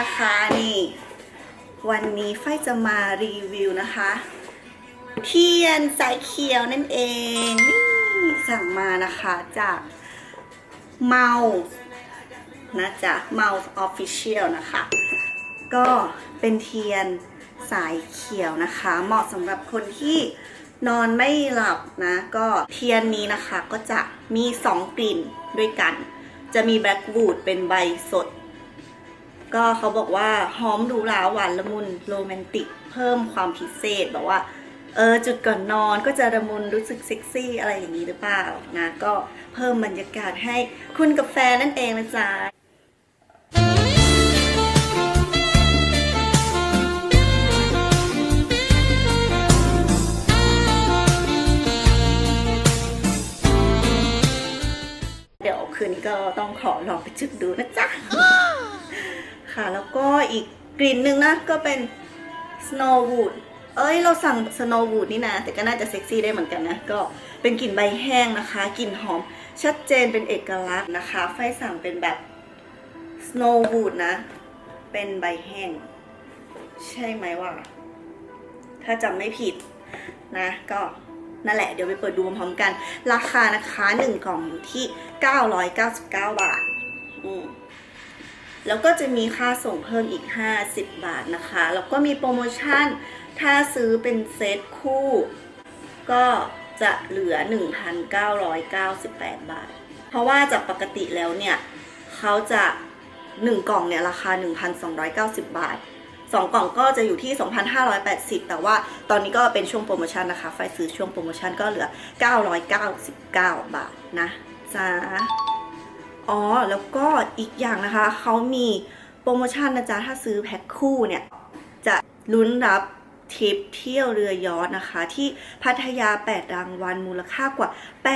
นะคะนี่ วันนี้ไฟจะมารีวิวนะคะ เทียนสายเขียวนั่นเองนี่สั่งมานะคะจากเมานะจ๊ะเมาออฟฟิเชียลนะคะ ก็เป็นเทียนสายเขียวนะคะ เหมาะสำหรับคนที่นอนไม่หลับนะ ก็เทียนนี้นะคะก็จะมี 2 กลิ่นด้วยกัน จะมีแบล็กวูดเป็นใบสด ก็เขาบอกว่าหอมหรูหราหวานละมุนโรแมนติก เพิ่มความพิเศษแบบว่าเออจุดก่อนนอนก็จะละมุนรู้สึกเซ็กซี่อะไรอย่างนี้หรือเปล่านะก็เพิ่มบรรยากาศให้คุณกับแฟนนั่นเองนะจ๊ะเดี๋ยวคืนนี้ก็ต้องขอลองไปจุดดูนะจ๊ะ ค่ะ แล้วก็อีกกลิ่นหนึ่งนะก็เป็น Snowwood เอ้ย เราสั่ง Snowwood นี่นะ แต่ก็น่าจะเซ็กซี่ได้เหมือนกันนะ ก็เป็นกลิ่นใบแห้งนะคะ กลิ่นหอม ชัดเจนเป็นเอกลักษณ์นะคะ ไฟสั่งเป็นแบบ Snowwood นะ เป็นใบแห้ง ใช่ไหมว่าถ้าจำไม่ผิดนะ ก็นั่นแหละ เดี๋ยวไปเปิดดูพร้อมกัน ราคานะคะ 1 กล่องอยู่ที่ 999 บาท อืม แล้วก็จะมีค่าส่งเพิ่มอีก 50 บาทนะคะ แล้วก็มีโปรโมชั่น ถ้าซื้อเป็นเซตคู่ ก็จะเหลือ 1,998 บาท เพราะว่าจากปกติแล้วเนี่ย เขาจะ 1 กล่องเนี่ย ราคา 1,290 บาท 2 กล่องก็จะอยู่ที่ 2,580 แต่ว่าตอนนี้ก็เป็นช่วงโปรโมชั่นนะคะ ไฟซื้อช่วงโปรโมชั่นก็เหลือ 999 บาทนะจ๊ะ อ๋อ แล้วก็อีกอย่างนะคะ เขามีโปรโมชั่นนะจ๊ะ ถ้าซื้อแพ็คคู่เนี่ย จะลุ้นรับทริปเที่ยวเรือยอชต์นะคะ ที่พัทยา 8 รางวัลมูลค่ากว่า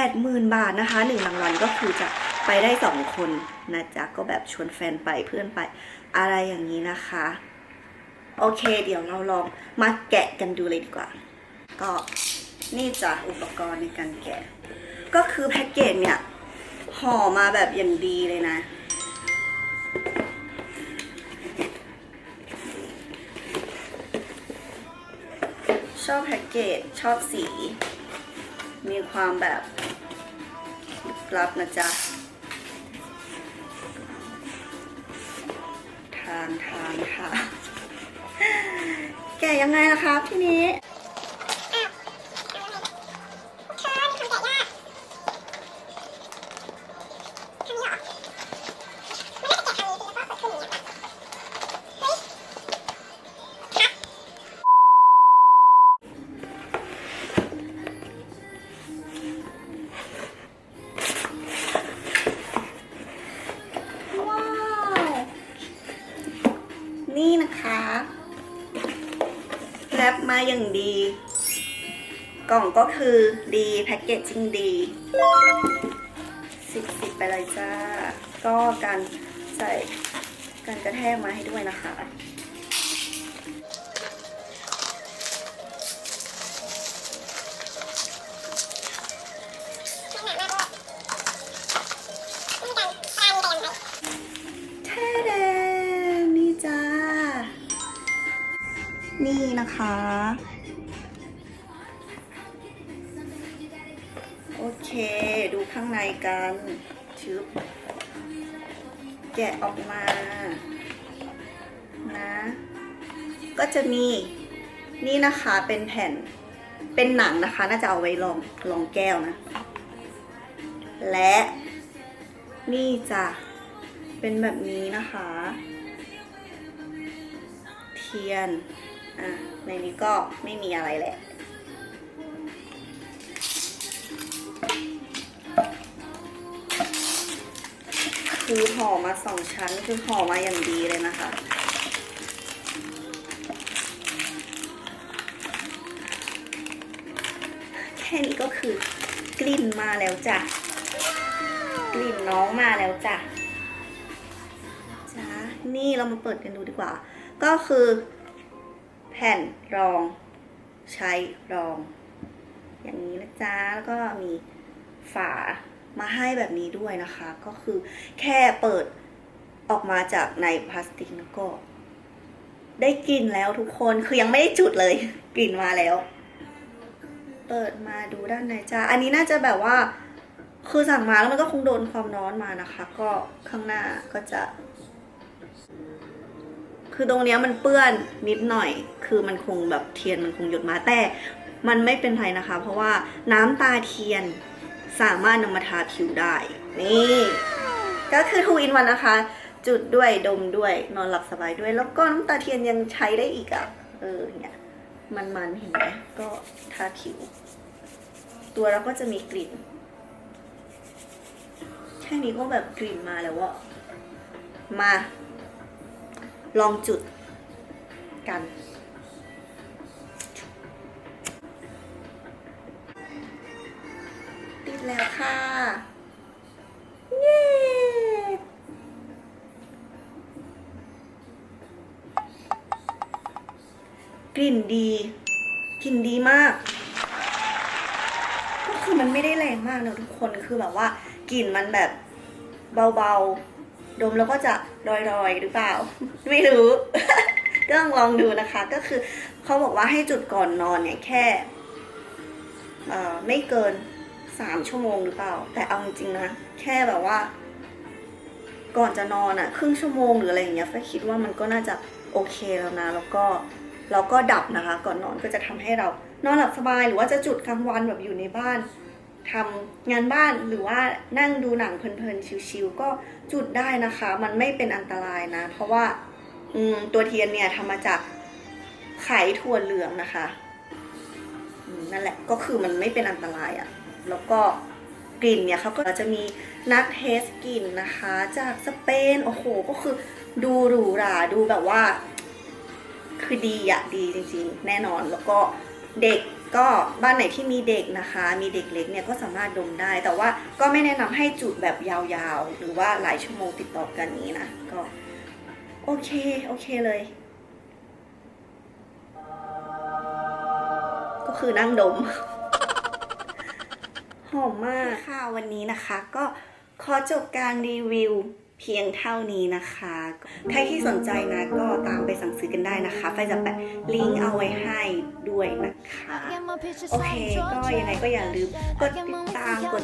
80,000 บาทนะคะ 1 รางวัลก็คือจะไปได้ 2 คนนะจ๊ะ ก็แบบชวนแฟนไปเพื่อนไปอะไรอย่างนี้นะคะ โอเค เดี๋ยวเราลองมาแกะกันดูเลยดีกว่า ก็นี่จ้ะอุปกรณ์ในการแกะ ก็คือแพ็กเกจเนี่ย ห่อมาแบบอย่างดีเลยนะ ชอบแพ็กเกจชอบสี มีความแบบลับนะจ๊ะ ทางทางทางแกะยังไงล่ะครับที่นี้ มาอย่างดี กล่องก็คือดีแพ็กเกจจิ้งดีสิบสิบไปเลยจ้า ก็การใส่การกระแทกมาให้ด้วยนะคะ นี่นะคะ โอเค ดูข้างในกันชึบแกะออกมา นะ ก็จะมีนี่นะคะเป็นแผ่นเป็นหนังนะคะ น่าจะเอาไว้ลองลองแก้วนะ และนี่จ้ะเป็นแบบนี้นะคะ เทียน อะในนี้ก็ไม่มีอะไรแหละคือห่อมาสองชั้นคือห่อมาอย่างดีเลยนะคะแค่นี้ก็คือกลิ่นมาแล้วจ้ะ กลิ่นน้องมาแล้วจ้ะจ้านี่เรามาเปิดกันดูดีกว่า ก็คือ แผ่นรอง ใช้รอง อย่างนี้นะจ๊ะแล้วก็มีฝามาให้แบบนี้ด้วยนะคะ ก็คือแค่เปิดออกมาจากในพลาสติกแล้วก็ ได้กลิ่นแล้วทุกคนคือยังไม่ได้จุดเลย กลิ่นมาแล้ว เปิดมาดูด้านในจ้าอันนี้น่าจะแบบว่า คือสั่งมาแล้วมันก็คงโดนความร้อนมานะคะ ก็ข้างหน้าก็จะ คือตรงเนี้ยมันเปื้อนนิดหน่อย คือมันคงแบบเทียนมันคงหยดมาแต่มันไม่เป็นไรนะคะ เพราะว่าน้ำตาเทียนสามารถนำมาทาผิวได้ นี่ ก็คือทูอินวันนะคะ จุดด้วยดมด้วยนอนหลับสบายด้วย แล้วก็น้ำตาเทียนยังใช้ได้อีกอะ่ะ เออเนี่ยมันมันเห็นไหมก็ทาผิว ตัวเราก็จะมีกลิ่น แค่นี้ก็แบบกลิ่นมาแล้วอะมา ลองจุดกัน ติดแล้วค่ะ เย้กลิ่นดีกลิ่นดีมาก ก็คือมันไม่ได้แรงมากนะทุกคนคือแบบว่ากลิ่นมันแบบเบาๆ ดมแล้วก็จะลอยๆหรือเปล่า ไม่รู้ ก็ลองลองดูนะคะ ก็คือเขาบอกว่าให้จุดก่อนนอนเนี่ยแค่ไม่เกินสามชั่วโมงหรือเปล่า แต่เอาจริงๆนะแค่แบบว่า ก่อนจะนอนอะครึ่งชั่วโมงหรืออะไรอย่างเงี้ยก็คิดว่ามันก็น่าจะโอเคแล้วนะ แล้วก็เราก็ดับนะคะ ก่อนนอนก็จะทำให้เรานอนหลับสบายหรือว่าจะจุดกลางวันแบบอยู่ในบ้าน ทำงานบ้านหรือว่านั่งดูหนังเพลินๆชิวๆก็จุดได้นะคะ มันไม่เป็นอันตรายนะ เพราะว่าอืตัวเทียนเนี่ยทำมาจากไขถั่วเหลืองนะคะนั่นแหละก็คือมันไม่เป็นอันตรายอะ่ะ แล้วก็กลิ่นเนี่ยเขาก็จะมีนักเทสกลิ่นนะคะ จากสเปนโอ้โหก็คือดูหรูหราดูแบบว่า คือดีอะดีจริง ๆ แน่นอนแล้วก็เด็ก ก็บ้านไหนที่มีเด็กนะคะ มีเด็กเล็กเนี่ยก็สามารถดมได้ แต่ว่าก็ไม่แนะนำให้จุดแบบยาวๆ หรือว่าหลายชั่วโมงติดต่อกันนี้นะก็โอเค โอเคเลย ก็คือนั่งดม หอมมากค่ะวันนี้นะคะ ก็ขอจบการรีวิวเพียงเท่านี้นะคะ ใครที่สนใจนะก็ตามไปสั่งซื้อกันได้นะคะไฟจะแปะลิงก์เอาไว้ให้ด้วยนะ นะคะโอเค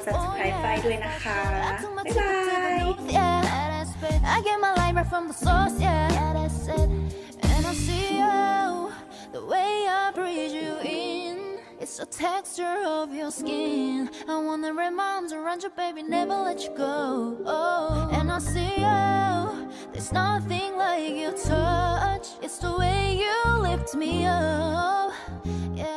subscribe ไปด้วยนะคะ I get my light right from the source, yeah, that's it. And I see you, the way I breathe you in. It's the texture of your skin. I wanna wrap my arms around you, baby, never let you go. Oh, and I see you, there's nothing like your touch. It's the way you lift me up, yeah.